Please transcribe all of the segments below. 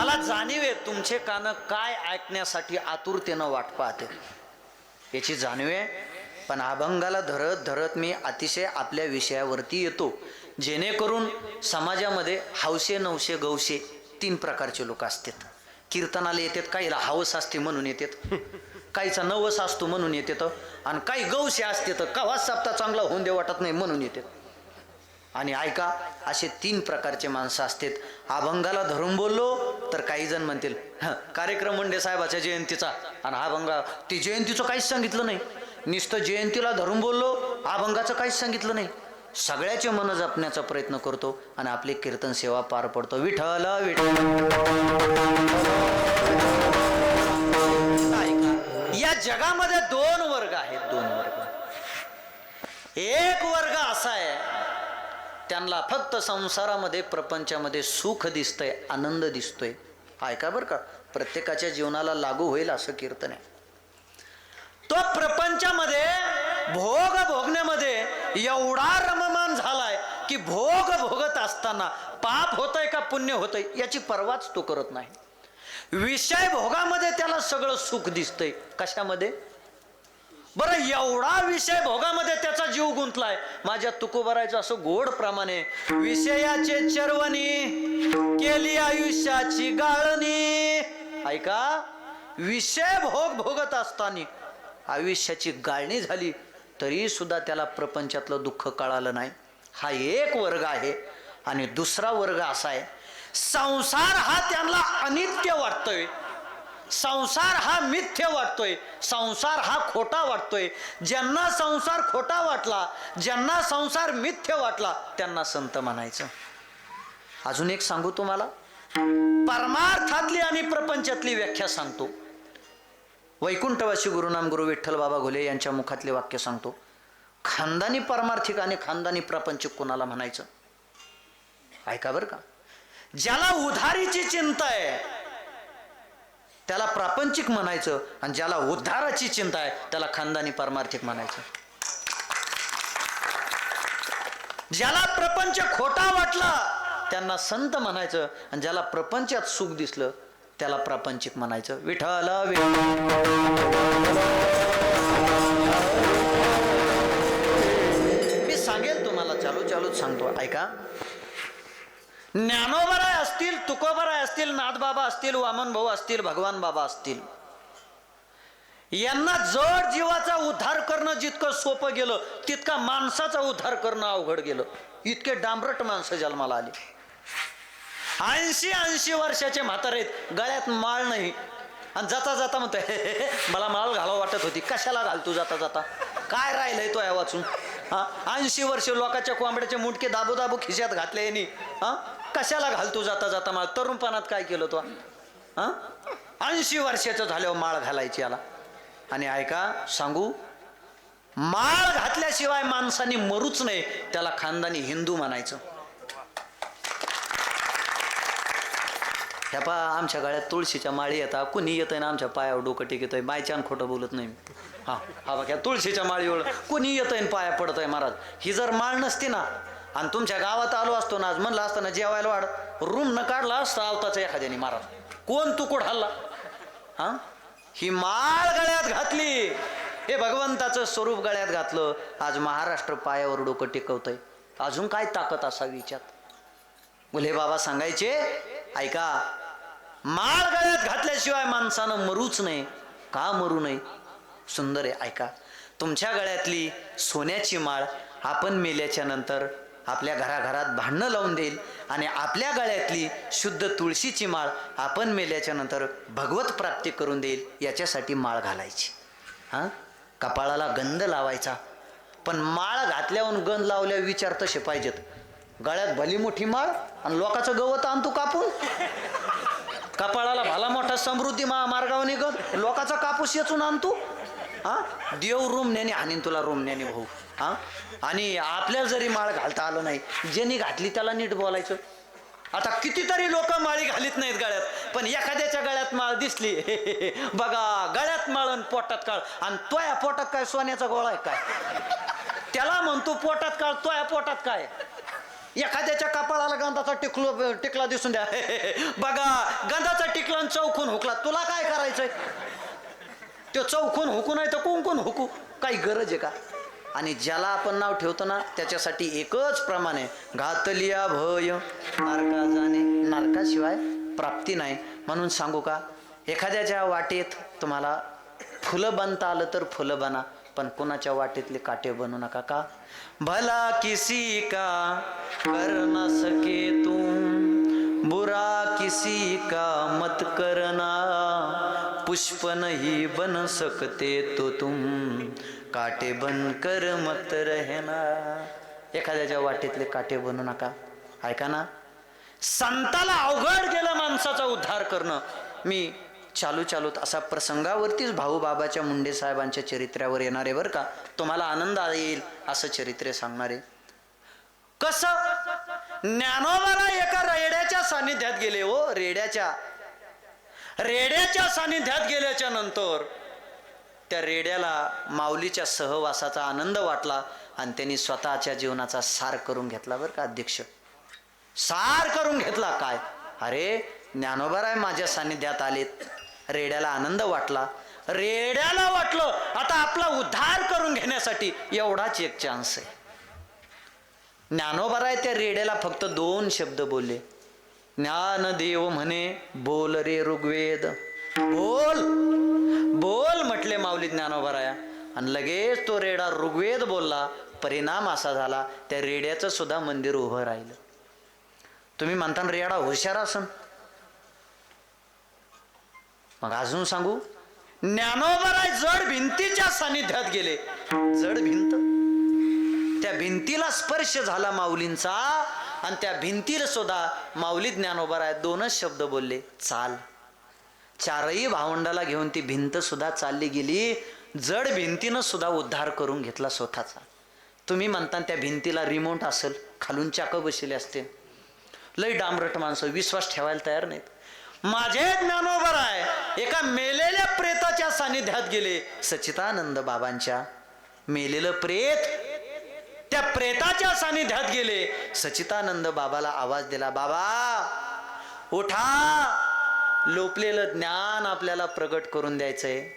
मला जाणीव आहे तुमचे कान काय ऐकण्यासाठी आतुरतेनं वाट पाहते. याची जाणीव आहे. पण अभंगाला धरत धरत मी अतिशय आपल्या विषयावरती येतो. जेणेकरून समाजामध्ये हौशे नवशे गौशे तीन प्रकारचे लोक असतात. कीर्तनाला येतात काहीला हवस असते म्हणून येतात. काहीचा नवस असतो म्हणून येतात. आणि काही गवशे असते तर कवा सप्ताह चांगला होऊन दे वाटत नाही म्हणून येतात. आणि ऐका असे तीन प्रकारचे माणसं असतात. अभंगाला धरून बोललो तर काही जण म्हणतील कार्यक्रम म्हणजे साहेबाच्या जयंतीचा. आणि अभंगा ती जयंतीचं काहीच सांगितलं नाही. नुसतं जयंतीला धरून बोललो अभंगाचं काहीच सांगितलं नाही. सगळ्याचे मन जपण्याचा प्रयत्न करतो आणि आपली कीर्तन सेवा पार पडतो. विठ्ठल विठ्ठल. या जगामध्ये दोन वर्ग आहेत दोन वर्ग. एक वर्ग असा आहे त्यांना फक्त संसारामध्ये प्रपंचामध्ये सुख दिसतंय आनंद दिसतोय. ऐका बरं का? प्रत्येकाच्या जीवनाला लागू होईल असं कीर्तन आहे. तो प्रपंचामध्ये भोग भोगण्यामध्ये एवढा रममान झालाय की भोग भोगत असताना पाप होतंय का पुण्य होतंय याची पर्वाच तो करत नाही. विषय भोगामध्ये त्याला सगळं सुख दिसतंय. कशामध्ये? बरं एवढा विषय भोगामध्ये त्याचा जीव गुंतलाय. माझ्या तुकोबरायचं असं गोड प्रमाणे विषयाचे चरवणी केली आयुष्याची गाळणी. ऐका विषय भोग भोगत असताना आयुष्याची गाळणी झाली तरी सुद्धा त्याला प्रपंचातलं दुःख कळालं नाही. हा एक वर्ग आहे आणि दुसरा वर्ग असा आहे संसार हा त्यांना अनित्य वाटतोय. संसार हा मिथ्य वाटतोय संसार हा खोटा वाटतोय. ज्यांना संसार खोटा वाटला ज्यांना संसार मिथ्य वाटला त्यांना संत म्हणायचं. अजून एक सांगू तुम्हाला? परमार्थातली आणि प्रपंचातली व्याख्या सांगतो. वैकुंठवासी गुरुनाम गुरु विठ्ठल बाबा घोले यांच्या मुखातले वाक्य सांगतो. खानदानी परमार्थिक आणि खानदानी प्रापंचिक कोणाला म्हणायचं? ऐका बरं का. ज्याला उधारीची चिंता आहे त्याला प्रापंचिक म्हणायचं आणि ज्याला उद्धाराची चिंता आहे त्याला खानदानी पारमार्थिक म्हणायचं. ज्याला प्रपंच खोटा वाटला त्यांना संत म्हणायचं आणि ज्याला प्रपंचात सुख दिसलं त्याला प्रापंचिक म्हणायचं. विठ्ठल विठ्ठल. मी सांगेल तुम्हाला चालू चालूच सांगतो. ऐका. ज्ञानोबराय असतील तुकोबराय असतील नाथबाबा असतील वामन भाऊ असतील भगवान बाबा असतील. यांना जड जीवाचा उद्धार करणं जितकं सोपं गेलं तितका माणसाचा उद्धार करणं अवघड गेलं. इतके डांबरट माणसं जन्माला आली. ऐंशी ऐंशी वर्षाचे म्हातारे गळ्यात माळ नाही. आणि जाता जाता म्हणतोय मला माळ घालावं वाटत होती. कशाला घाल तू जाता जाता काय राहिलंय तो या वाचून? हा? ऐंशी वर्ष लोकांच्या कोंबड्याचे मुटके दाबू दाबू खिशात घातले यांनी. हा? कशाला घालतो जाता जाता माळ? तरुणपणात काय केलं तो? ऐंशी वर्षाचं झाल्यावर माळ घालायची याला. आणि ऐका सांगू माळ घातल्याशिवाय माणसाने मरूच नाही त्याला खानदानी हिंदू म्हणायचं. ह्या पा आमच्या गाळ्यात तुळशीच्या माळी येतात कुणी येतंय ना आमच्या पायावर डोकं टेकत आहे बायचान खोटं बोलत नाही हा हा बघा तुळशीच्या माळीवर कुणी येतंय पाया पडत आहे महाराज? ही जर माळ नसती ना आणि तुमच्या गावात आलो असतो ना आज म्हणलं असतं ना जेवायला वाढ. रूम न काढला असता आवताचा एखाद्याने महाराज कोण तुकूड हल्ला? हा? ही माळ गळ्यात घातली. हे भगवंताचं स्वरूप गळ्यात घातलं. आज महाराष्ट्र पायावर डोकं टिकवतंय. अजून काय ताकद असावी विचार मुले बाबा सांगायचे ऐका माळ गळ्यात घातल्याशिवाय माणसानं मरूच नाही का मरू नये सुंदर आहे ऐका. तुमच्या गळ्यातली सोन्याची माळ आपण मेल्याच्या नंतर आपल्या घराघरात भांडणं लावून देईल आणि आपल्या गळ्यातली शुद्ध तुळशीची माळ आपण मेल्याच्या नंतर भगवत प्राप्ती करून देईल याच्यासाठी माळ घालायची. हां? कपाळाला गंध लावायचा. पण माळ घातल्यावर गंध लावल्यावर विचार तसे पाहिजेत. गळ्यात भली मोठी माळ आणि लोकांचं गवत आणतो कापून. कपाळाला भला मोठा समृद्धी महामार्गावर निघत लोकाचा कापूस येचून आणतो. हा? देव रुमण्याने आणीन तुला रुमण्याने भाऊ. हा? आणि आपल्याला जरी माळ घालता आलं नाही ज्यांनी घातली त्याला नीट बोलायचं. आता कितीतरी लोक माळी घालीत नाहीत गळ्यात पण एखाद्याच्या गळ्यात माळ दिसली. बघा गळ्यात माळ पोटात काळ. आणि तोया पोटात काय सोन्याचा गोळा आहे काय? त्याला म्हणतो पोटात काळ तोया पोटात काय? एखाद्याच्या कपाळाला गंधाचा टिकलो टिकला दिसून द्या. बघा गंधाचा टिकला चौकून हुकला. तुला काय करायचंय? तो चौकून हुकू नाही तर कुंकून हुकू. काही गरज आहे का? आणि ज्याला आपण नाव ठेवतो ना त्याच्यासाठी एकच प्रमाण आहे घातलिया भय. नारका जाणे. नारकाशिवाय प्राप्ती नाही. म्हणून सांगू का एखाद्याच्या वाटेत तुम्हाला फुलं बनता आलं तर फुलं बना पण कोणाच्या वाटेतले काटे बनू नका का? भला किसी का कर न सके तुम बुरा किसी का मत करना पुष्प नहीं बन सकते तो तुम। काटे बन कर मत रहना. एखाद्याच्या वाटेतले काटे बनू नका. ऐका ना. संताला अवघड गेलं माणसाचा उद्धार करणं. मी चालू चालूत असा प्रसंगावरतीच भाऊबाबाच्या मुंडे साहेबांच्या चरित्र्यावर येणारे बरं का. तुम्हाला आनंद येईल असं चरित्र सांगणार. आहे कसं? ज्ञानोबाला एका रेड्याच्या सानिध्यात गेले हो रेड्याच्या. रेड्याच्या सानिध्यात गेल्याच्यानंतर. त्या रेड्याला माऊलीच्या सहवासाचा आनंद वाटला आणि त्यांनी स्वतःच्या जीवनाचा सार करून घेतला बरं का अध्यक्ष. सार करून घेतला काय? अरे ज्ञानोबराय माझ्या सानिध्यात आलेत. रेड्याला आनंद वाटला. रेड्याला वाटलं आता आपला उद्धार करून घेण्यासाठी एवढाच एक चान्स आहे. ज्ञानोबराय त्या रेड्याला फक्त दोन शब्द बोलले. ज्ञानदेव म्हणे बोल रे ऋग्वेद. बोल! म्हटले ज्ञानोबराया. आणि लगेच तो रेडा ऋग्वेद बोलला परिणाम असा झाला त्या रेड्याचं सुद्धा मंदिर उभं राहिलं. तुम्ही म्हणता रेडा हुशार असन. मग अजून सांगू? ज्ञानोबराय जड भिंतीच्या सानिध्यात गेले. जड भिंत? त्या भिंतीला स्पर्श झाला माऊलींचा आणि त्या भिंतीला सुद्धा माऊली ज्ञानोबराय दोनच शब्द बोलले चाल. चारही भावंडाला घेऊन ती भिंत सुद्धा चालली गेली. जड भिंतीनं सुद्धा उद्धार करून घेतला स्वतःचा. तुम्ही म्हणता त्या भिंतीला रिमोट असेल खालून चाक बसले असते लय डांबरट माणसं विश्वास ठेवायला तयार नाहीत. माझे ज्ञानोबर आहे एका मेलेल्या प्रेताच्या सानिध्यात गेले सचितानंद बाबांच्या. मेलेलं प्रेत त्या प्रेताच्या सानिध्यात गेले. सचितानंद बाबाला आवाज दिला बाबा उठा. लोपलेलं ज्ञान आपल्याला प्रगट करून द्यायचंय.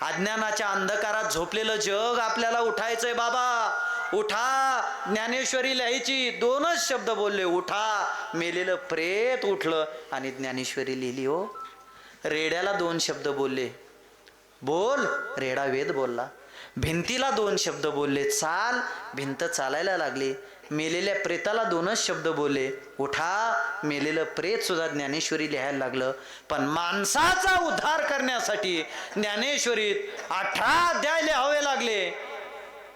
अज्ञानाच्या अंधकारात झोपलेलं जग आपल्याला उठायचंय बाबा. उठा. ज्ञानेश्वरी लिहायची दोनच शब्द बोलले. उठा. मेलेलं प्रेत उठलं आणि ज्ञानेश्वरी लिहिली हो. रेड्याला दोन शब्द बोलले. बोल. रेडा वेद बोलला. भिंतीला दोन शब्द बोलले. चाल. भिंत चालायला लागली. मेलेल्या प्रेताला दोनच शब्द बोलले. उठा मेलेलं प्रेत सुद्धा ज्ञानेश्वरी लिहायला लागलं. पण माणसाचा उद्धार करण्यासाठी ज्ञानेश्वरीत अठरा अध्याय लिहावे लागले.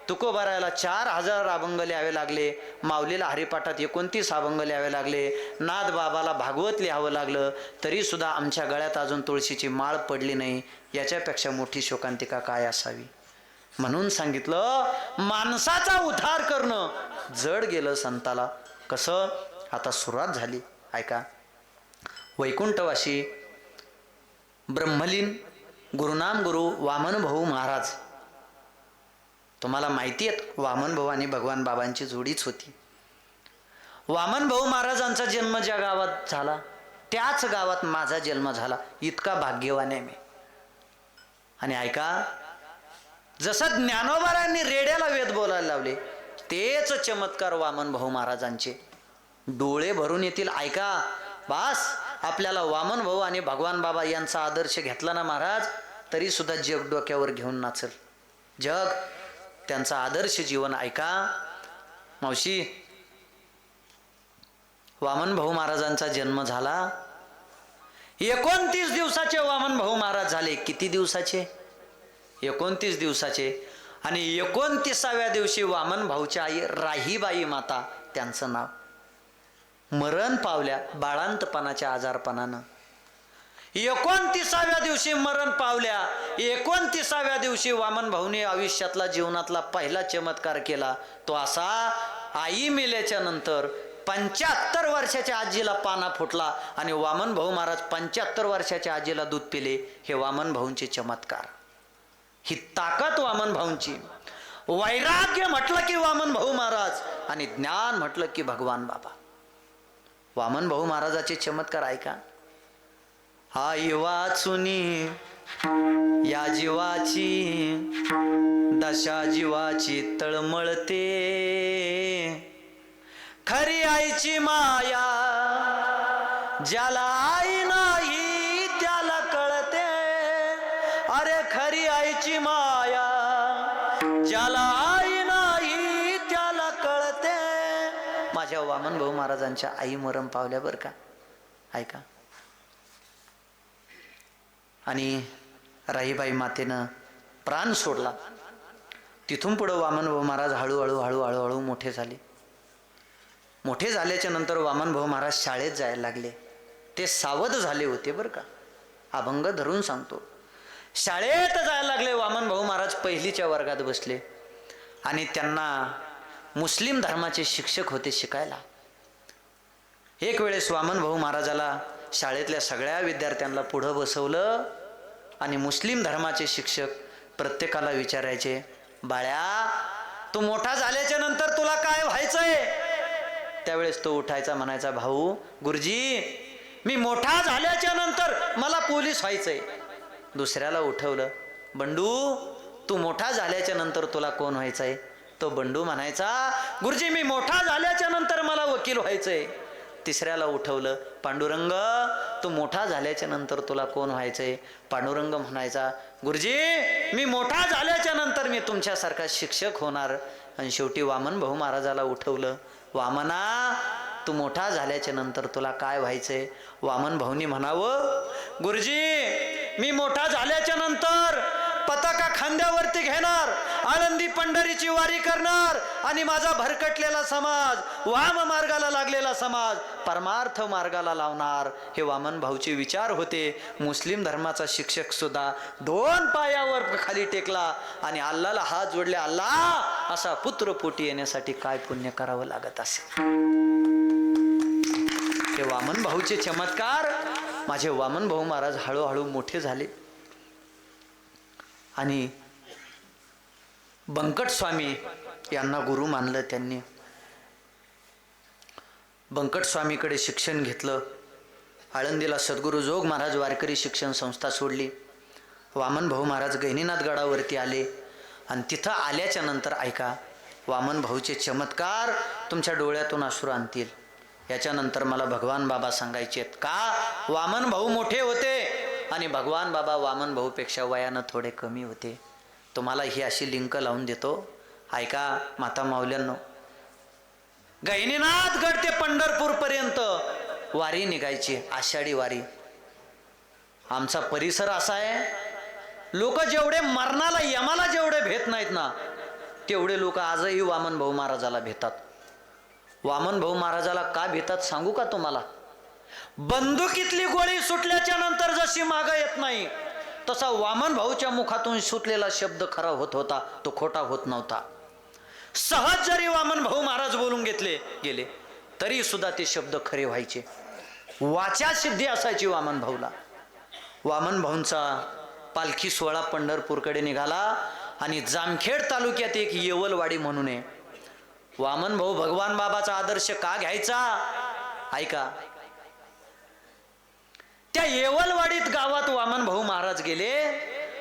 तुकोबारायला चार हजार अभंग लिहावे लागले. माऊलीला हरिपाठात एकोणतीस अभंग लिहावे लागले. नाद बाबाला भागवत लिहावं लागलं. तरी सुद्धा आमच्या गळ्यात अजून तुळशीची माळ पडली नाही. याच्यापेक्षा मोठी शोकांतिका काय असावी? म्हणून सांगितलं माणसाचा उद्धार करणं. जड गेलं संताला. कसं? आता सुरुवात झाली. ऐका. वैकुंठवाशी ब्रह्मलीन गुरुनाम गुरु वामन भाऊ महाराज. तुम्हाला माहिती आहेत वामन भाऊ आणि भगवान बाबांची जोडीच होती. वामन भाऊ महाराजांचा जन्म ज्या गावात झाला त्याच गावात माझा जन्म झाला. इतका भाग्यवान आहे मी. आणि ऐका जसं ज्ञानोबारांनी रेड्याला वेद बोलायला लावले तेच चमत्कार वामन भाऊ महाराजांचे. डोळे भरून येतील ऐका. बास आपल्याला वामन भाऊ आणि भगवान बाबा यांचा आदर्श घेतला ना महाराज तरी सुद्धा जग डोक्यावर घेऊन नाचल. जग त्यांचा आदर्श जीवन ऐका. मावशी वामन भाऊ महाराजांचा जन्म झाला. एकोणतीस दिवसाचे वामन भाऊ महाराज झाले. किती दिवसाचे? एकोणतीस दिवसाचे आणि एकोणतीसाव्या दिवशी वामन भाऊच्या आई राहीबाई माता त्यांचं नाव. मरण पावल्या बाळांतपणाच्या आजारपणानं. एकोणतीसाव्या दिवशी मरण पावल्या एकोणतीसाव्या दिवशी वामन भाऊने आयुष्यातला जीवनातला पहिला चमत्कार केला. तो असा आई मेल्याच्या नंतर पंच्याहत्तर वर्षाच्या आजीला पाना फुटला आणि वामन भाऊ महाराज पंच्याहत्तर वर्षाच्या आजीला दूध पिले हे वामन भाऊंचे चमत्कार. ही ताकद वामन भाऊंची. वैराग्य म्हटलं की वामन भाऊ महाराज आणि ज्ञान म्हटलं की भगवान बाबा. वामन भाऊ महाराजाचे चमत्कार ऐका. आई वाचुनी या जीवाची दशा जीवाची तळमळते. खरी आईची माया ज्याला आई नाही त्याला कळते. अरे खरी आईची माया. ज्याला आई नाही त्याला कळते. माझ्या वामन भाऊ महाराजांच्या आई मरम पावल्या बरं का? ऐका आणि राहीबाई मातेनं प्राण सोडला. तिथून पुढं वामन भाऊ महाराज हळूहळू हळूहळू हळू मोठे झाले. मोठे झाल्याच्यानंतर वामन भाऊ महाराज शाळेत जायला लागले. ते सावध झाले होते बरं का? अभंग धरून सांगतो. शाळेत जायला लागले. वामन भाऊ महाराज पहिलीच्या वर्गात बसले. आणि त्यांना मुस्लिम धर्माचे शिक्षक होते शिकायला. एक वेळेस वामन भाऊ महाराजाला शाळेतल्या सगळ्या विद्यार्थ्यांना पुढं बसवलं आणि मुस्लिम धर्माचे शिक्षक प्रत्येकाला विचारायचे बाळ्या तू मोठा झाल्याच्यानंतर तुला काय व्हायचंय? त्यावेळेस तो उठायचा म्हणायचा भाऊ गुरुजी मी मोठा झाल्याच्यानंतर मला पोलीस व्हायचंय. दुसऱ्याला उठवलं बंडू तू मोठा झाल्याच्यानंतर तुला कोण व्हायचं आहे तो बंडू म्हणायचा गुरुजी मी मोठा झाल्याच्यानंतर मला वकील व्हायचंय. तिसऱ्याला उठवलं पांडुरंग तू मोठा झाल्याच्यानंतर तुला कोण व्हायचंय? पांडुरंग म्हणायचा गुरुजी मी मोठा झाल्याच्यानंतर मी तुमच्यासारखा शिक्षक होणार. आणि शेवटी वामन भाऊ महाराजाला उठवलं वामना तू मोठा झाल्याच्यानंतर तुला काय व्हायचंय? वामन भाऊनी म्हणावं गुरुजी मी मोठा झाल्याच्यानंतर पताका खांद्यावरती घेणार आनंदी पंढरीची वारी करणार आणि माझा भरकटलेला समाज वाम मार्गाला लागलेला समाज परमार्थ मार्गाला लावणार. हे वामन भाऊचे विचार होते. मुस्लिम धर्माचा शिक्षक सुद्धा दोन पायावर खाली टेकला आणि अल्लाला हात जोडले अल्लाह असा पुत्र पोटी येण्यासाठी काय पुण्य करावं लागत असेल? हे वामन भाऊचे चमत्कार माझे वामन भाऊ महाराज हळूहळू मोठे झाले. आणि बंकट स्वामी यांना गुरु मानलं त्यांनी. बंकट स्वामीकडे शिक्षण घेतलं. आळंदीला सद्गुरू जोग महाराज वारकरी शिक्षण संस्था सोडली. वामन भाऊ महाराज गहिनीनाथ गडावरती आले. आणि तिथं आल्याच्यानंतर ऐका वामन भाऊचे चमत्कार तुमच्या डोळ्यातून अश्रू आणतील. याच्यानंतर मला भगवान बाबा सांगायचे आहेत का? वामन भाऊ मोठे होते. आणि भगवान बाबा वामन भाऊपेक्षा वयानं थोडे कमी होते. तुम्हाला ही अशी लिंक लावून देतो. ऐका माता माऊल्यांनो. गहिनीनाथ गड ते पंढरपूरपर्यंत वारी निघायची आषाढी वारी. आमचा परिसर असा आहे लोक जेवढे मरणाला यमाला जेवढे भेट नाहीत ना तेवढे लोक आजही वामन भाऊ महाराजाला भेतात. वामन भाऊ महाराजाला का भेतात सांगू का तुम्हाला? बंदुकीतली गोळी सुटल्याच्या नंतर जशी माग येत नाही तसा वामन भाऊच्या मुखातून सुटलेला शब्द खरा होत होता तो खोटा होत नव्हता. सहज जरी वामन भाऊ महाराज बोलून घेतले गेले तरी सुद्धा ते शब्द खरे व्हायचे. वाचा सिद्धी असायची वामन भाऊला. वामन भाऊंचा पालखी सोहळा पंढरपूरकडे निघाला आणि जामखेड तालुक्यात एक येवलवाडी म्हणून आहे. वामन भाऊ भगवान बाबाचा आदर्श का घ्यायचा? ऐका. त्या येवलवाडीत गावात वामन भाऊ महाराज गेले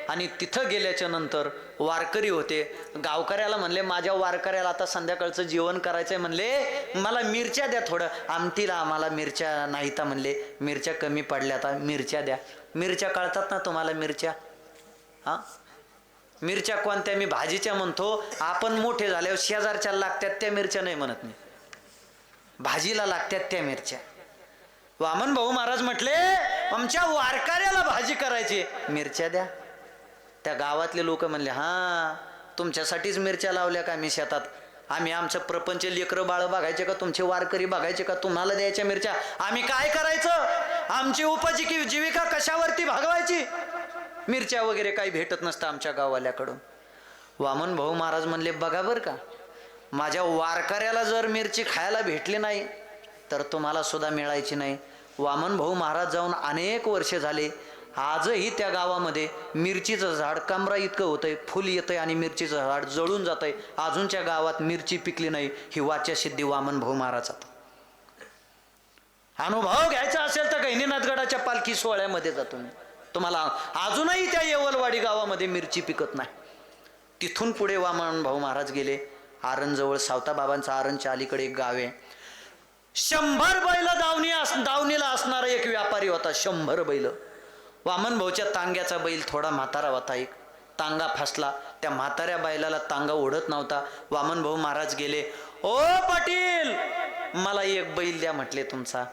आणि तिथं गेल्याच्यानंतर वारकरी होते. गावकऱ्याला म्हणले माझ्या वारकऱ्याला आता संध्याकाळचं जेवण करायचंय. म्हणले मला मिरच्या द्या थोडं. आमटीला आम्हाला मिरच्या नाही तर म्हणले. मिरच्या कमी पडल्या आता मिरच्या द्या. मिरच्या कळतात ना तुम्हाला मिरच्या? हा? मिरच्या कोणत्या मी भाजीच्या म्हणतो आपण मोठे झाल्यावर शेजारच्या लागत्यात त्या मिरच्या नाही म्हणत मी. भाजीला लागत्यात त्या मिरच्या. वामन भाऊ महाराज म्हटले आमच्या वारकऱ्याला भाजी करायची मिरच्या द्या. त्या गावातले लोक म्हणले हा तुमच्यासाठीच मिरच्या लावल्या का मी शेतात? आम्ही आमचं प्रपंच लेकरं बाळ बघायचे का? तुमचे वारकरी बघायचे का? तुम्हाला द्यायच्या मिरच्या? आम्ही काय करायचं? आमची उपजीकी जीविका कशावरती भागवायची? मिरच्या वगैरे काही भेटत नसतं आमच्या गाववाल्याकडून. वामन भाऊ महाराज म्हणले बघा बरं का माझ्या वारकऱ्याला जर मिरची खायला भेटली नाही तर तुम्हाला सुद्धा मिळायची नाही. वामन भाऊ महाराज जाऊन अनेक वर्षे झाले आजही त्या गावामध्ये मिरचीचं झाड कमरा इतकं होतंय फुल येतंय आणि मिरचीचं झाड जळून जातंय. अजूनच्या गावात मिरची पिकली नाही ही वाच्या सिद्धी वामन भाऊ महाराजात अनुभव घ्यायचा असेल तर गहिनीनाथगडाच्या पालखी सोहळ्यामध्ये जातो मी तुम्हाला अजूनही त्या येवलवाडी गावामध्ये मिरची पिकत नाही. तिथून पुढे वामन भाऊ महाराज गेले. आरणजवळ सावताबाबांचा आरणच्या अलीकडे एक गाव आहे. शंभर बैल दावणी अस दावणीला असणारा एक व्यापारी होता शंभर बैल. वामन भाऊच्या तांग्याचा बैल थोडा म्हातारा होता एक. तांगा फासला. त्या म्हाताऱ्या बैलाला तांगा ओढत नव्हता. वामन भाऊ महाराज गेले ओ पाटील मला एक बैल द्या म्हटले तुमचा.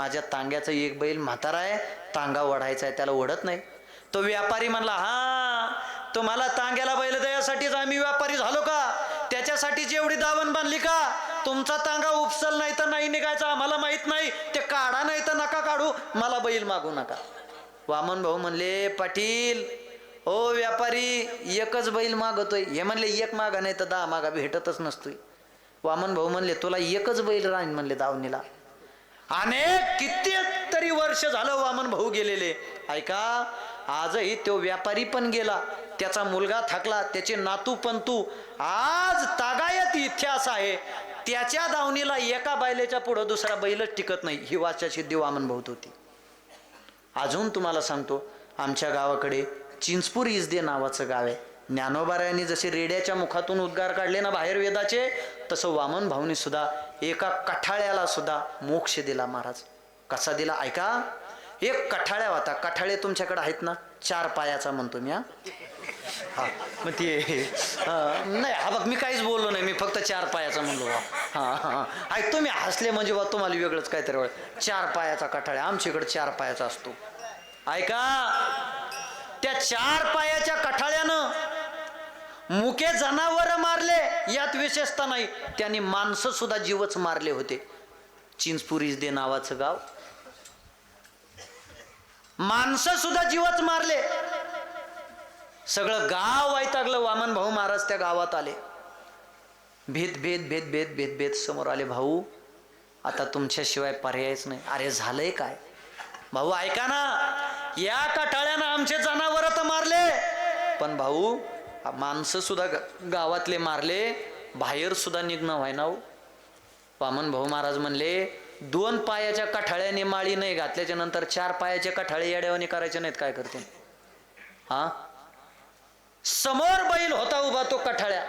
माझ्या तांग्याचा एक बैल म्हातारा आहे तांगा ओढायचा आहे त्याला ओढत नाही. तो व्यापारी म्हणला हा तुम्हाला तांग्याला बैल द्यायसाठीच आम्ही व्यापारी झालो का? त्याच्यासाठी एवढी दावण बांधली का? तुमचा तांगा उपसल नाही तर नाही निघायचा आम्हाला माहीत नाही. ते काढा नाही तर नका काढू मला बैल मागू नका. वामन भाऊ म्हणले पाटील ओ व्यापारी एकच बैल मागतोय. हे म्हणले एक मागा नाही तर दहा मागा भेटतच नसतोय. वामन भाऊ म्हणले तुला एकच बैल राहीन म्हणले दावणीला. अनेक किती तरी वर्ष झालं वामन भाऊ गेलेले. ऐका आजही तो व्यापारी पण गेला. त्याचा मुलगा थकला त्याचे नातू पंतू आज तागायत इतिहास आहे. त्याच्या दावणीला एका बायलेच्या पुढं दुसरा बैलच टिकत नाही. ही वाचा सिद्धी वामन भाऊत होती. अजून तुम्हाला सांगतो आमच्या गावाकडे चिंचपूर इजदे नावाचं गाव आहे. ज्ञानोबारायांनी जसे रेड्याच्या मुखातून उद्गार काढले ना बाहेर वेदाचे तसं वामन भाऊनी सुद्धा एका कठाळ्याला सुद्धा मोक्ष दिला महाराज. कसा दिला? ऐका. एक कठाळ्या होता. कठाळे तुमच्याकडे आहेत ना? चार पायाचा म्हणतो मी हा. हा मग ते नाही हा बघ मी काहीच बोललो नाही. मी फक्त चार पायाचा म्हणलो बा. हा हा ऐक तुम्ही हसले म्हणजे बा तुम्हाला वेगळंच काहीतरी चार पायाचा कठाळ्या. आमच्याकडे चार पायाचा असतो. ऐका. त्या चार पायाच्या कठाळ्यानं मुके जनावर मारले यात विशेषता नाही. त्यांनी माणसं सुद्धा जीवच मारले होते. चिंचपुरीज दे नावाचं गाव. माणसं सुद्धा जीवच मारले. सगळं गाव वैतागलं. वामन भाऊ महाराज त्या गावात आले. भेद भेद भेद भेद भेद भेद समोर आले भाऊ आता तुमच्याशिवाय पर्यायच नाही. अरे झालंय काय? भाऊ ऐका ना. या कटाळ्यानं आमचे जनावर तर मारले. पण भाऊ माणसं सुद्धा ग- गावातले मारले बाहेर सुद्धा निघणं व्हायना हो. वामन भाऊ महाराज म्हणले दोन पायाच्या कठाळ्याने माळी नाही घातल्याच्या नंतर चार पायाचे कठाळे येड्यावाने करायचे नाहीत काय करते हा? समोर बैल होता उभा तो कठाळ्या.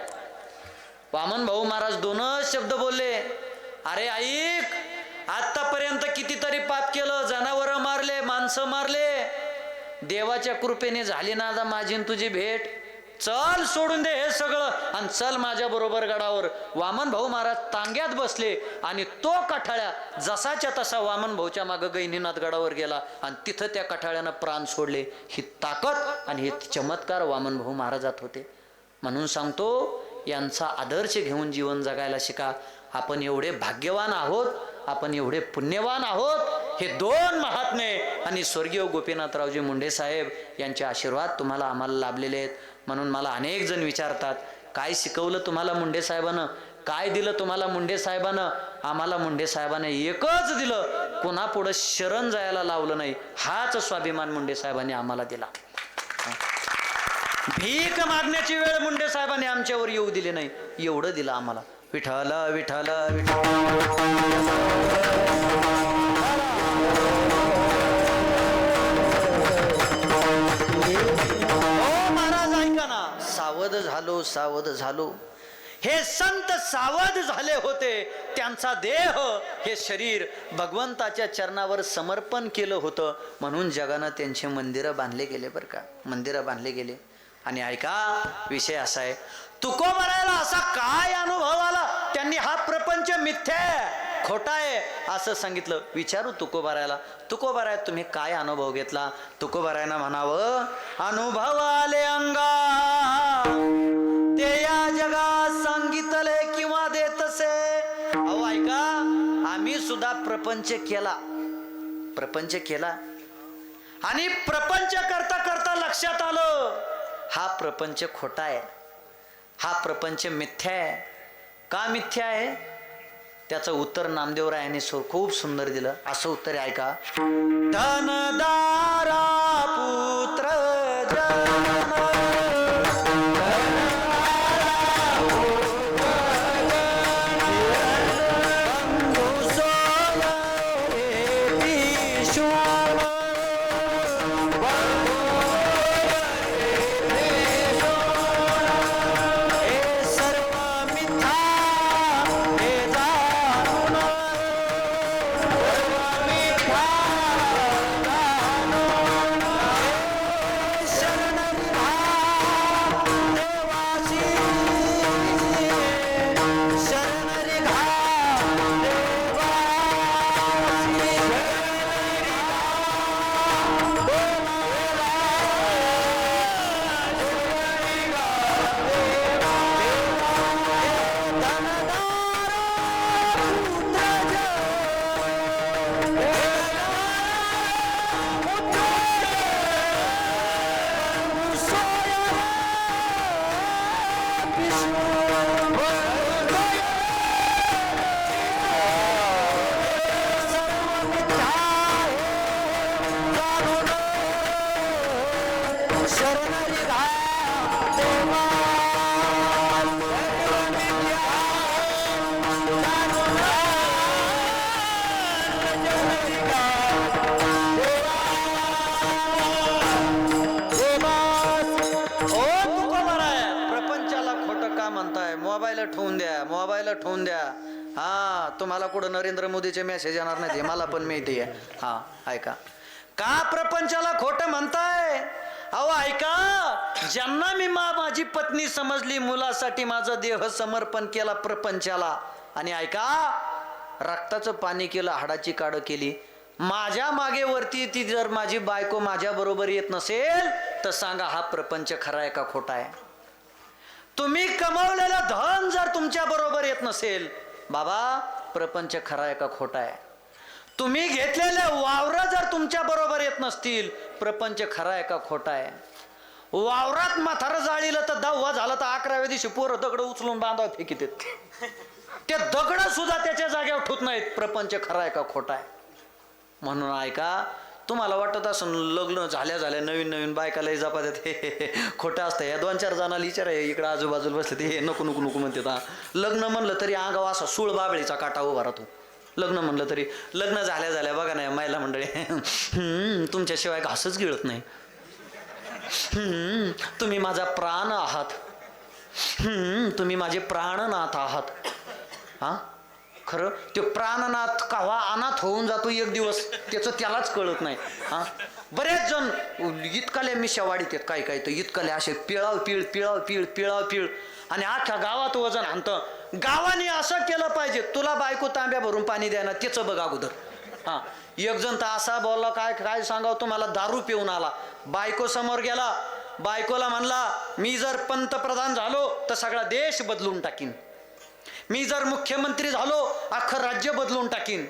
वामन भाऊ महाराज दोनच शब्द बोलले अरे ऐक आतापर्यंत कितीतरी पाप केलं जनावर मारले माणसं मारले. देवाच्या कृपेने झाली ना आता माझी तुझी भेट. चल सोडून दे हे सगळं. आणि चल माझ्या बरोबर गडावर. वामन भाऊ महाराज तांग्यात बसले आणि तो कठाळ्या जसाच्या तसा वामन भाऊच्या मागं गैनीनाथ गडावर गेला आणि तिथं त्या कठाळ्यानं प्राण सोडले. ही ताकद आणि हे चमत्कार वामन भाऊ महाराजात होते. म्हणून सांगतो यांचा आदर्श घेऊन जीवन जगायला शिका. आपण एवढे भाग्यवान आहोत आपण एवढे पुण्यवान आहोत. हे दोन महात्मे आणि स्वर्गीय गोपीनाथरावजी मुंडे साहेब यांचे आशीर्वाद तुम्हाला आम्हाला लाभलेले आहेत. म्हणून मला अनेक जण विचारतात काय शिकवलं तुम्हाला मुंडे साहेबानं? काय दिलं तुम्हाला मुंडे साहेबानं? आम्हाला मुंडे साहेबाने एकच दिलं पुन्हा शरण जायला लावलं नाही. हाच स्वाभिमान मुंडे साहेबांनी आम्हाला दिला. भीक मागण्याची वेळ मुंडे साहेबांनी आमच्यावर येऊ दिली नाही. एवढं दिलं आम्हाला. विठ्ठल विठ्ठल विठ्ठल. झालो सावध झालो. हे संत सावध झाले होते. त्यांचा देह हे शरीर भगवंताच्या चरणावर समर्पण केलं होतं. म्हणून जगानं त्यांचे मंदिरं बांधले गेले बरं का. मंदिरं बांधले गेले. आणि ऐका विषय असा आहे. तुकोबरायला असा काय अनुभव आला? त्यांनी हा प्रपंच मिथ्या आहे, खोटा आहे असं सांगितलं. विचारू तुकोबारायला तुकोबाराय तुम्ही काय अनुभव घेतला? तुकोबारायनं म्हणावं अनुभव आले अंगा प्रपंच केला. प्रपंच केला. आणि प्रपंच करता करता लक्षात आलं हा प्रपंच खोटा आहे. हा प्रपंच मिथ्या आहे. का मिथ्या आहे? त्याचं उत्तर नामदेवरायाने सो खूप सुंदर दिलं. असं उत्तर आहे ऐका. धनदारा हे नरेंद्र मेसेज येणार नाही हे मला पण माहिती आहे. हा ऐका. का प्रपंचाला खोटं म्हणताय? अहो ऐका. ज्यांना मी मा माझी पत्नी समजली मुलासाठी माझा देह समर्पण केला प्रपंचाला. आणि ऐका रक्ताचं पाणी केलं हाडाची काडं केली. माझ्या मागे वरती ती जर माझी बायको माझ्या बरोबर येत नसेल तर सांगा हा प्रपंच खरा आहे का खोटा आहे? तुम्ही कमावलेलं धन जर तुमच्या बरोबर येत नसेल बाबा प्रपंच खरा आहे का खोटा आहे? तुम्ही घेतलेले वावर जर तुमच्या बरोबर येत नसतील प्रपंच खरा आहे का खोटा आहे? वावरात माथार जाळीलं तर दहावा झालं तर अकराव्या दिवशी पोरं दगड उचलून बांधाव फेकीत ते दगड सुद्धा त्याच्या जागेवर ठेवत नाहीत. प्रपंच खरा आहे का खोटा आहे? म्हणून ऐका तुम्हाला वाटत असं लग्न झाल्या झाल्या नवीन नवीन बायकालाही जपा हे खोटं असतं. या दोन चार जणाला विचार आहे इकडं आजूबाजूला बसले ते. हे नको नको नको म्हणते आता लग्न म्हणलं तरी आगाव असा सूळ बाबळीचा काटा उभा राहतो. लग्न म्हणलं तरी लग्न झाल्या झाल्या बघा नाही महिला मंडळी. तुमच्याशिवाय घासच गिळत नाही. तुम्ही माझा प्राण आहात. तुम्ही माझे प्राणनाथ आहात. हां? खरं? ते प्राणनाथ कावा अनाथ होऊन जातो एक दिवस. त्याचं त्यालाच कळत नाही. हा? बरेच जण इतकाले मिशा वाढीत आहेत काय काय तर इतकाले असे पिळाव पिळ पिळाव पिळ पिळाव पिळ. आणि अख्ख्या गावात वजन आणतं गावाने असं केलं पाहिजे. तुला बायको तांब्या भरून पाणी द्यायला त्याचं बघ अगोदर. हा? एक जण तर असा बोलला काय काय सांगाव तुम्हाला? दारू पिऊन आला. बायको समोर गेला. बायकोला म्हणला मी जर पंतप्रधान झालो तर सगळा देश बदलून टाकीन. मी जर मुख्यमंत्री झालो अख्खं राज्य बदलून टाकीन.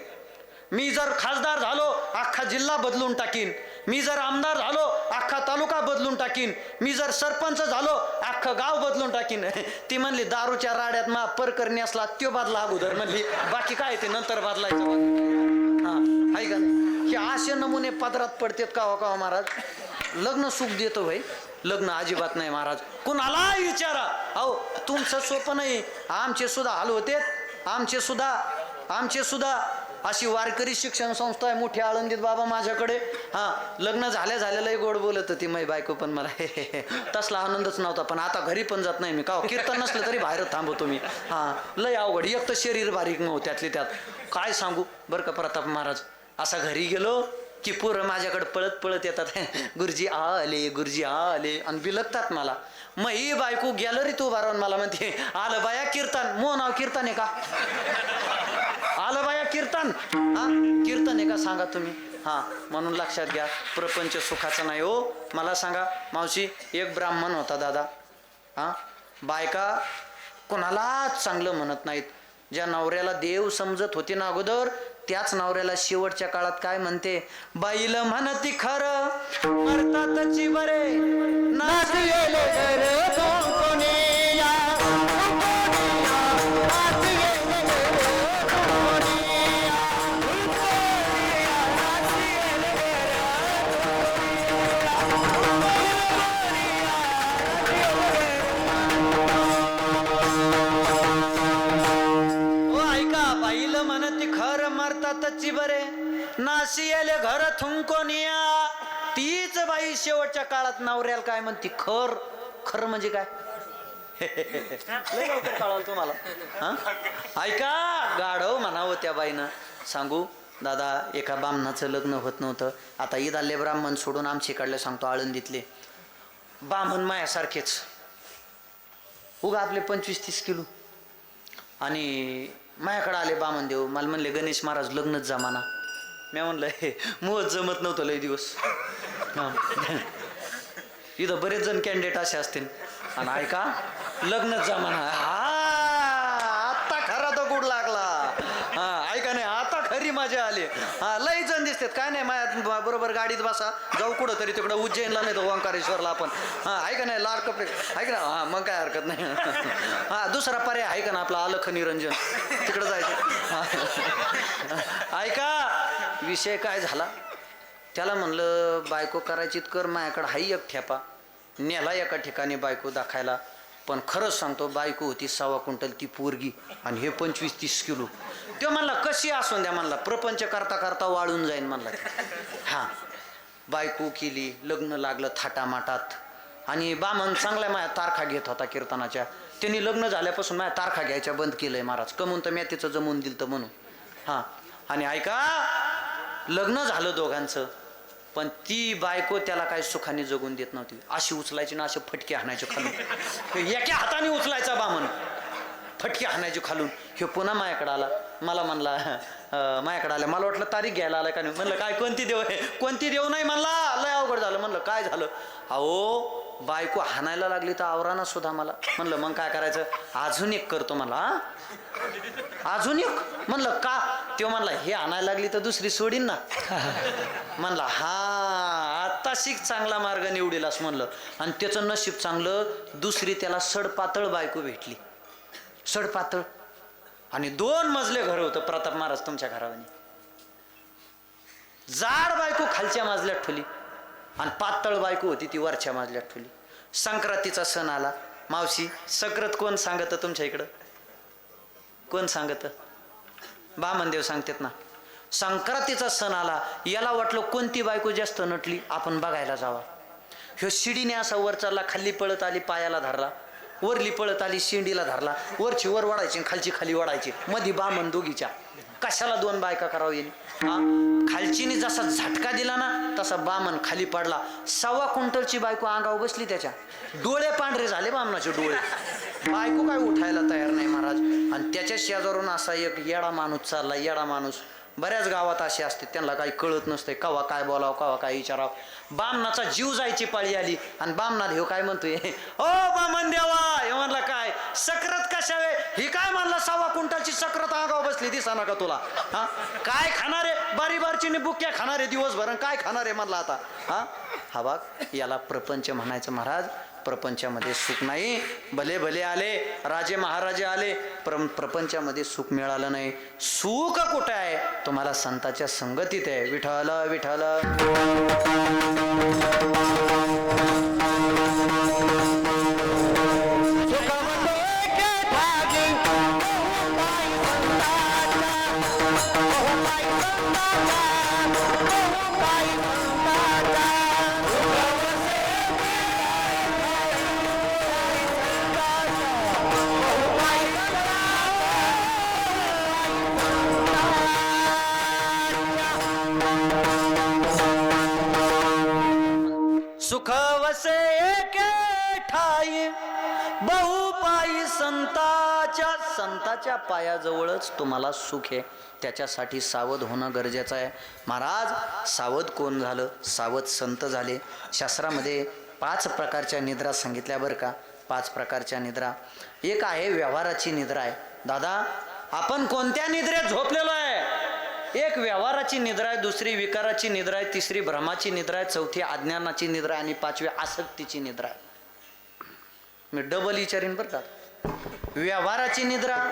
मी जर खासदार झालो अख्खा जिल्हा बदलून टाकीन. मी जर आमदार झालो अख्खा तालुका बदलून टाकीन. मी जर सरपंच झालो अख्खं गाव बदलून टाकीन. ती म्हणली दारूच्या राड्यात मा पर असला त्यो बदला अगोदर. म्हणली बाकी काय ते नंतर बदलायचं हा हाय का हे असे नमुने पदरात पडतात का हो का हो, महाराज? लग्न सुख देतो भाई. लग्न अजिबात नाही महाराज. कुणाला विचारा. अहो तुमचं सोपं नाही आमचे सुद्धा हाल होते. आमचे सुद्धा आमचे सुद्धा अशी वारकरी शिक्षण संस्था आहे मोठी आळंदीत बाबा माझ्याकडे. हा लग्न झाल्या झालेलंही गोड बोलत होती मै बायको पण मला. हे हे तसला आनंदच नव्हता पण आता घरी पण जात नाही मी. का हो? कीर्तन नसलं तरी बाहेर थांबवतो मी हा लय अवघड. एक तर शरीर बारीक नव्हतं त्यातली त्यात. काय सांगू? बरं का प्रताप महाराज असा घरी गेलो की पोरं माझ्याकडे पळत पळत येतात. गुरुजी आले गुरुजी आले. आणि बिलगतात मला. मग ही बायको गॅलरीत उभा राहून मला म्हणते आलं बाया कीर्तन. मो नाव कीर्तन आहे का? आलं बाया कीर्तन. हा? कीर्तन आहे का? सांगा तुम्ही. हा म्हणून लक्षात घ्या प्रपंच सुखाचा नाही हो. मला सांगा मावशी एक ब्राह्मण होता दादा. हा? बायका कोणालाच चांगलं म्हणत नाहीत. ज्या नवऱ्याला देव समजत होते ना अगोदर त्याच नवऱ्याला शेवटच्या काळात काय म्हणते? बाईल म्हणती खरं मरतातची बरे. नाचलेले मरतात बरे. नाशियले घर थुंकोनिया तीच बाई शेवटच्या काळात नवऱ्याला काय म्हणते? खर खर म्हणजे काय? लय तुम्हाला. हा? ऐका गाढव म्हणावं त्या बाईनं. सांगू दादा एका बामणाचं लग्न होत नव्हतं. आता इदाले ब्राह्मण सोडून आमच्याकडले सांगतो आळंदीतले. बामण मायासारखेच. उगा आपले पंचवीस तीस किलो. आणि माझ्याकडे आले बामन देव. मला म्हणले गणेश महाराज लग्नच जमाना. मी म्हणलं हे मुहत जमत नव्हतं लय दिवस. हा. इथं बरेच जण कॅन्डिडेट असे असतील. आणि ऐका लग्नच जमाना. हा आत्ता खरा तो गुड लागला. हा ऐका नाही आता खरी मजा आली. हा लय जण काय नाही माझ्या बरोबर गाडीत बसा. जाऊ कुठं तरी तिकडं उज्जैनला नाही तर ओंकारेश्वरला आपण. हा ऐका नाही लाल कपडे? ऐका ना हा मग काय हरकत नाही. हा दुसरा पर्याय आहे का ना आपला अलख निरंजन? तिकडं जायचं. ऐका विषय काय झाला? त्याला म्हणलं बायको करायची कर माझ्याकडं हाई एक ठेपा. नेला एका ठिकाणी बायको दाखायला. पण खरंच सांगतो बायको होती सव्वा क्विंटल ती पोरगी आणि हे पंचवीस तीस किलो. तो म्हणला कशी असून द्या? म्हणला प्रपंच करता करता वाळून जाईन म्हणला हां. बायको केली लग्न लागलं थाटामाटात. आणि बामन चांगल्या माझ्या तारखा घेत होता कीर्तनाच्या. त्यांनी लग्न झाल्यापासून माझ्या तारखा घ्यायच्या बंद केलंय महाराज. कमून तर मी तिचं जमून दिलं तर म्हणून. हां. आणि ऐका लग्न झालं दोघांचं पण ती बायको त्याला काही सुखाने जगून देत नव्हती. अशी उचलायची ना असे फटके हाणायचे खालून. एका हाताने उचलायचा बामन. फटके हाणायचे खालून. हे पुन्हा माझ्याकडे आला. मला म्हणला माझ्याकडे आला. मला वाटलं तारीख घ्यायला आला का नाही. म्हणलं काय कोणती देव आहे? कोणती देव नाही? म्हणला लय अवघड झालं. म्हणलं काय झालं? अहो बायको हाणायला लागली तर आवराना सुद्धा मला. म्हणलं मग काय करायचं? अजून एक करतो मला अजून एक? म्हणलं का? तो म्हणला हे आणायला लागली तर दुसरी सोडीन ना. म्हणला हा आता शिक चांगला मार्ग निवडीलास म्हणलं. आणि त्याचं नशीब चांगलं दुसरी त्याला सडपातळ बायको भेटली. सडपातळ. आणि दोन मजले घर होतं. प्रताप महाराज तुमच्या घरावाने. जाड बायको खालच्या माजल्यात ठेवली आणि पातळ बायको होती ती वरच्या माजल्यात ठेवली संक्रांतीचा सण आला. मावशी सक्रत कोण सांगत तुमच्या इकडं? कोण सांगत? बामनदेव सांगतात ना. संक्रांतीचा सण आला. याला वाटलं कोणती बायको जास्त नटली? आपण बघायला जावा. ह्यो शिडीने असा वर चालला खाली पळत आली पायाला धरला. वरली पळत आली शिंडीला धरला वरची वर वाढायची आणि खालची खाली वाढायची. मधी बामण दोघीच्या. कशाला दोन बायका करावं येईल हा? खालचीने जसा झटका दिला ना तसा बामन खाली पडला. सव्वा क्विंटलची बायको अंगावर बसली त्याच्या. डोळे पांढरे झाले बामनाचे डोळे. बायको काय उठायला तयार नाही महाराज. आणि त्याच्या शेजारून असा एक येडा माणूस चालला येडा माणूस. बऱ्याच गावात असे असते त्यांना काही कळत नसते कवा काय बोलावं कवा काय विचारावं. बामनाचा जीव जायची पाळी आली आणि बामना देव काय म्हणतोय ओ बामन देवा! हे म्हणला काय सक्रात कशावे? ही काय म्हणला सव्वा कुंटाची सक्रात आगाव बसली दिसा का तुला. हा? काय खाणारे? बारी बारची बुक्या खाणारे दिवसभर आणि काय खाणारे? म्हणला आता. हा? हा बाग याला प्रपंच म्हणायचं महाराज. प्रपंचामध्ये सुख नाही. भले भले आले राजे महाराजे आले प्र प्रपंचामध्ये सुख मिळालं नाही. सुख कुठं आहे? तुम्हाला संताच्या संगतीत आहे. विठ्ठल विठ्ठल. God. वसे एके ठाई. बहुपायी संताच्या संताच्या पायाजवळच तुम्हाला सुख आहे. त्याच्यासाठी सावध होणं गरजेचं आहे. महाराज सावध कोण झालं? सावध संत झाले. शास्त्रामध्ये पाच प्रकारच्या निद्रा सांगितल्या बरं का? पाच प्रकारच्या निद्रा. एक आहे व्यवहाराची निद्रा आहे. दादा आपण कोणत्या निद्रेत झोपलेलो आहे? एक व्यवहाराची निद्रा आहे दुसरी विकाराची निद्रा आहे तिसरी भ्रमाची निद्रा आहे चौथी अज्ञानाची निद्रा आहे आणि पाचवी आसक्तीची निद्रा आहे. मी डबल विचारीन बरं का? व्यवहाराची निद्रा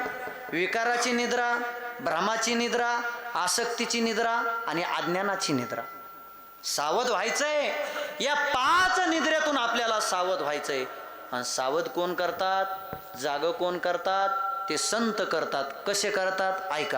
विकाराची निद्रा भ्रमाची निद्रा आसक्तीची निद्रा आणि अज्ञानाची निद्रा. सावध व्हायचंय. या पाच निद्रेतून आपल्याला सावध व्हायचंय. आणि सावध कोण करतात? जाग कोण करतात? ते संत करतात. कसे करतात? ऐका.